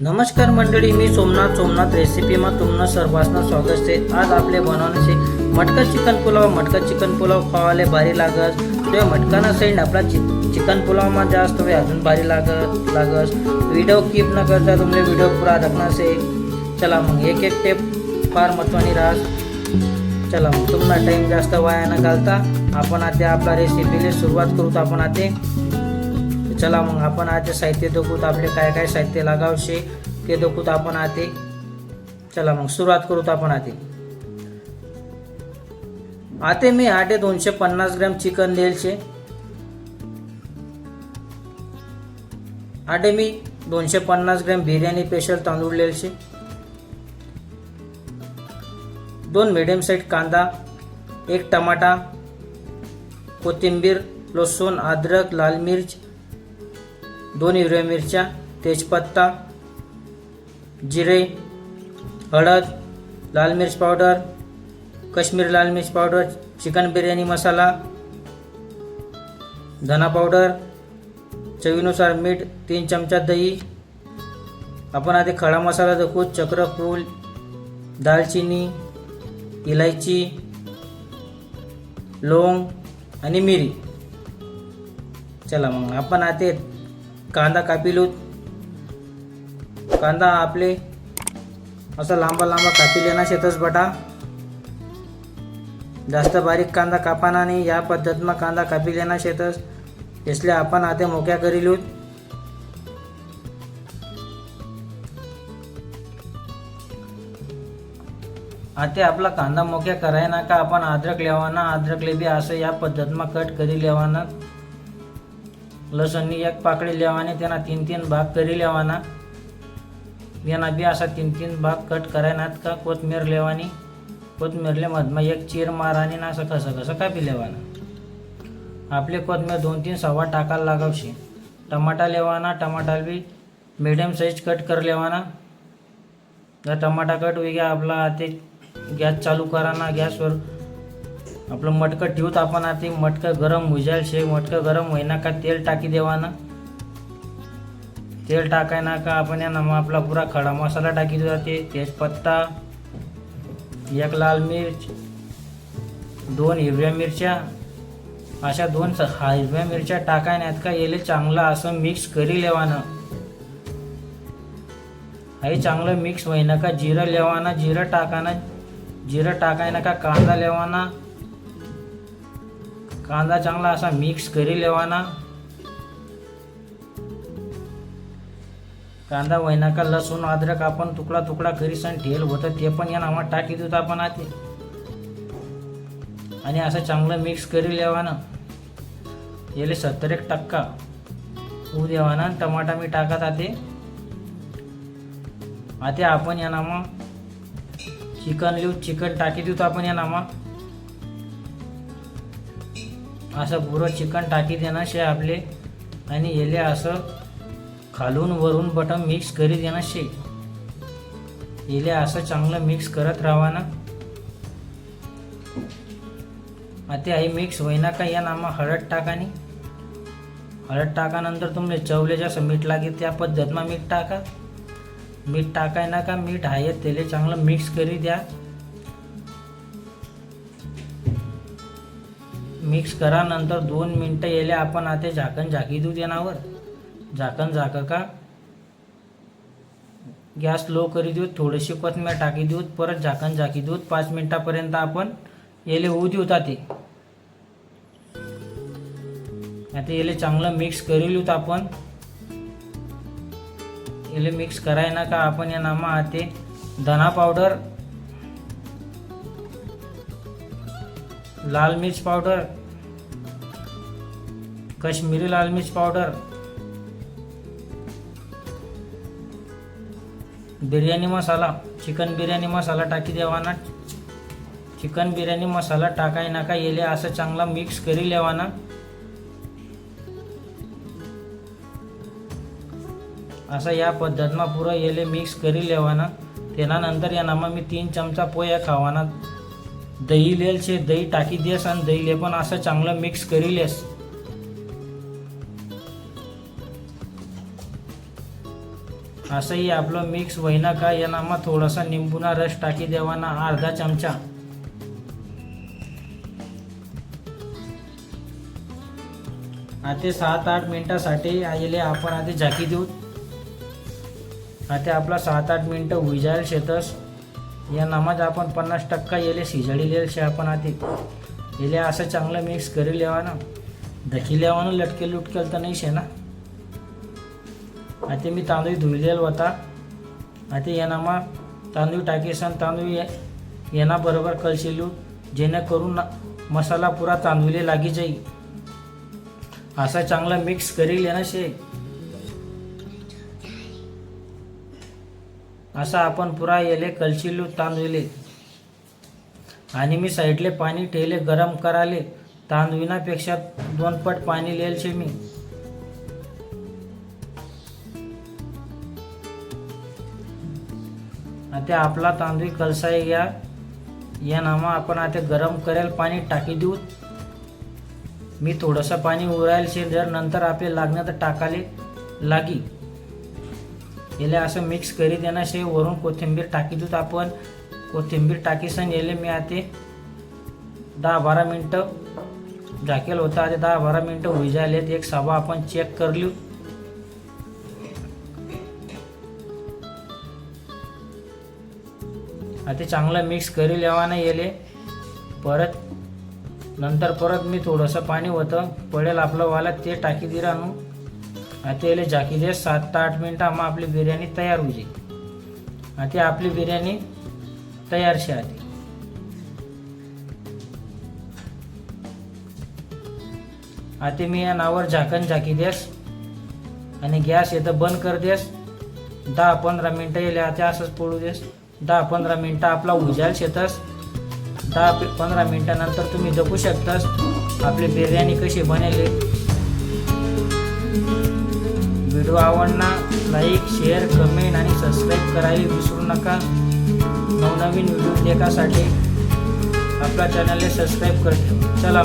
नमस्कार मंडळी मी सोमनाथ. सोमनाथ रेसिपीमा तुमनं सर्वांना स्वागत आहे. आज आपले बनवण्याचे मटका चिकन पुलाव. मटका चिकन पुलाव खावाले भारी लागत. ते मटका नसेल आपला चि चिकन पुलावमा जास्त वेळ अजून भारी लागत लागस व्हिडिओ कीप न करता तुमले व्हिडिओ पुरा रखना से चला मग एक एक टेप फार महत्वानी राहत चला मग. तुम्हाला टाईम जास्त वाया न घालता आपण आता आपला रेसिपीला सुरुवात करू आपण आता. चला मग आपण आता साहित्य दाखवूत आपले काय काय साहित्य लागावशे ते दाखवूत आपण आते चला मग सुरुवात करूत आपण आते आते मी आटे दोनशे पन्नास ग्रॅम चिकन लिहिलशे आटे मी दोनशे पन्नास ग्रॅम बिर्याणी स्पेशल तांदूळ लिहिलशे दोन मिडियम साईज कांदा एक टमाटा कोथिंबीर लसूण अद्रक लाल मिर्च दोन हिरव्या मिरच्या तेजपत्ता जिरे हळद लाल मिर्च पावडर काश्मीरी लाल मिर्च पावडर चिकन बिर्याणी मसाला धना पावडर चवीनुसार मीठ तीन चमचा दही आपण आधी खडा मसाला दाखवू चक्रफूल दालचिनी इलायची लोंग आणि मिरी. चला मग आपण आता कांदा कापिलूत कांदा आपले असा लांबा लांबा कापी लेना शेतस बटा. जास्त बारीक कांदा कापाना नाही या पद्धतीनं कांदा कापी लेना शेतस. इसले आपण आता मोक्या करीलूत आता आपला कांदा मोक्या करायना का आपण अद्रक लेवाना अद्रक लेबी असं या पद्धतीनं कट करी लेवाना. लसणनी एक पाकळी लेवाने त्यांना तीन तीन भाग करी लेवाना यांना बी असा तीन तीन भाग कट करायनात का? कोथमीर लेवानी कोथमीरले मधमा एक चीर मारानी ना असं कसं कसं कापी लेवाना आपले कोथमीर दोन तीन सव्वा टाकायला लागावशी. टमाटा लेवाना टमाटा बी मिडियम साईज कट कर लेवाना जर टमाटा कट होई गया आपला ते गॅस चालू करा ना गॅसवर आपलं मटकं ठेवूत आपण आता मटकं गरम होईल शे मटकं गरम होईना का तेल टाकी देवाना? तेल टाकाय ना का आपण या मग आपला पुरा खडा मसाला टाकी देऊ ते तेजपत्ता एक लाल मिर्च दोन हिरव्या मिरच्या अशा दोन हिरव्या मिरच्या टाकायनात का? येले चांगलं असं मिक्स करी लेवानं. हे चांगलं मिक्स होईना का? जिरं लेवाना जिरं टाकाना जिरं टाकायना का? कांदा लेवाना कांदा चांगला असा मिक्स करी लेवाना. कांदा वैनाका लसूण अद्रक आपण तुकडा तुकडा करीसन ठेल होतं ते पण या नावात टाकी देतो आपण आते आणि असं चांगलं मिक्स करी लेवाना. याले सत्तर एक टक्का होऊ देवाना. टमाटा मी टाकत आते आता आपण या नामा चिकन लिहू चिकन टाकी देतो आपण या नामा असं पुरं चिकन टाकी देणं शे आपले आणि येले असं खालून वरून बटन मिक्स करी देणं शे येले असं चांगलं मिक्स करत राहा ना आता आई मिक्स होईना का या नामा हळद टाकानी? हळद टाकानंतर तुमले चवले जसं मीठ लागेल त्या पद्धतीनं मीठ टाका. मीठ टाकाय ना का? मीठ आहे त्याले चांगलं मिक्स करी द्या. मिक्स करा नंतर दोन मिनटं येले आपण आता झाकण झाकी देऊ देण्यावर झाकण झाक का? गॅस लो करी देऊ थोडीशी कोथमीर टाकी देऊ परत झाकण झाकी देऊ पाच मिनटापर्यंत आपण येले होऊ देऊ ते आता येले चांगलं मिक्स करी लिहूत आपण. याले मिक्स कराय ना का आपण या नामा आते धना पावडर लाल मिर्च पावडर कश्मीरी लाल मिर्च पावडर बिर्याणी मसाला चिकन बिर्याणी मसाला टाकी देवाना चिकन बिर्याणी मसाला टाकाय नका येले असं चांगला मिक्स करी लेवाना. असं या पद्धतीनं पुरं येले मिक्स करी लेवाना. त्यानंतर या नामा मी तीन चमचा पोया खावाना. दही लेल शे दही टाकी देस आणि दहीले पण असं चांगलं मिक्स करी लेस. असंही आपलं मिक्स होईना का यानामा थोडासा निंबूना रस टाकी देवाना अर्धा चमचा. आता सात आठ मिनटासाठी आईले आपण आधी झाकी देऊ. आता आपला सात आठ मिनटं होई जाईल शेतस. या नामाज आपण पन्नास टक्का येले शिजडी शे आपण आधी. येले असं चांगलं मिक्स करी लेवा ना धकी लेवा ना लटकेल लुटकेल तर नाही शे ना? आता मी तांदूळ धुईलेला होता. आता येनामा तांदूळ टाकीसन तांदूळ ये- येना बरोबर कलशिलू जेणेकरून मसाला पुरा तांदूळे लागी जाई. असा चांगला मिक्स करील येणा शे. असा आपण पुरा येले कलशिलू तांदूळे आणि मी साईडले पाणी ठेले गरम कराले. तांदविनापेक्षा दोन पट पाणी लिहिल शे मी. आता आपला तांदूळ कलसाय या या नामा आपण आता गरम करेल पाणी टाकी देऊ. मी थोडंसं पाणी उरायला शे जर नंतर आपले लागणं तर टाकाले लागी. याला असं मिक्स करी देणं शे वरून कोथिंबीर टाकी देऊ आपण. कोथिंबीर टाकीसन याले मी आता दहा बारा मिनटं झाकेल होता. आता दहा बारा मिनटं होई झालेत. एक सभा आपण चेक करलू आता चांगलं मिक्स करी लेवाना येले. परत नंतर परत मी थोडंसं पाणी होतं पडेल आपलं वाला ते टाकी दिरा नू आता याले झाकी दे सात ते आठ मिनटं मग आपली बिर्याणी तयार होईल. आता आपली बिर्याणी तयार शे आधी आता मी या नावावर झाकण झाकी देस. आणि गॅस येतं बंद कर देस. दहा पंधरा मिनटं येले आता असंच पडू देस. दहा पंधरा मिनटं आपला उजाल शेतस. दहा पंधरा मिनटानंतर तुम्ही जपू शकतास. आपली बिर्याणी कशी बनेल व्हिडिओ आवडला लाईक शेअर कमेंट आणि सबस्क्राईब करायला विसरू नका. नवनवीन व्हिडिओ देखासाठी आपला चॅनलला सबस्क्राईब कर चला.